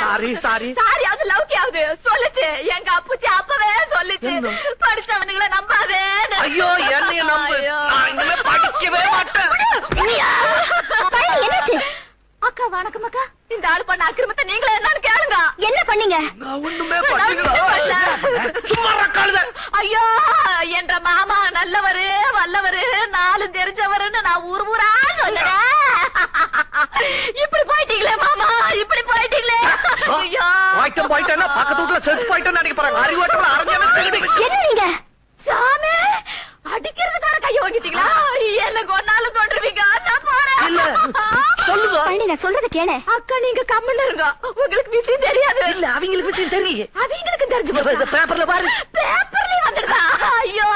Sorry sorry sorry அது லவ்கியாவது சொல்லுச்சு. எங்க அப்புச்சி அப்பவே சொல்லுச்சு? படிச்சவனுங்களை நம்பாதே ஐயோ என்னைய நம்பு. நான் இனிமே படிக்கவே மாட்டேன். என்னாச்சு? அக்கா வணக்கம் அக்கா. இந்த ஆள் பண்ண அக்கிரமத்தை நீங்களே என்னன்னு கேளுங்க. என்ன பண்ணீங்க? நான் ஒண்ணுமே பண்ணல. பண்ணல. சும்மா கழுத ஐயோ என்ற மாமா நல்லவரு வல்லவரு நாலு தெரிஞ்சவருன்னு நான் ஊர் ஊரா சொல்லுறேன். போயிட்டம் போயிட்டேன்னா பக்கத்து வீட்டுல செத்து போயிட்டேன்னு நினைக்க போறாங்க. அறிவாட்டல அரஞ்சாவே தெரியுது என்ன நீங்க? சாமி அடிக்கிறதுக்கார கைய வாங்கிட்டீங்களா? என்ன கொன்னாலும் கொண்டுருவீங்க நான் இல்ல போறேன் சொல்லுங்க பழனி நான் சொல்றத கேள. அக்கா நீங்க கம்முன்னு இருங்க. உங்களுக்கு விஷயம் தெரியாது. இல்ல அவங்களுக்கு விஷயம் தெரியும். அவங்களுக்கு தெரிஞ்சு பேப்பர்ல பாரு. பேப்பர்லயும் வந்துடுதா? ஐயோ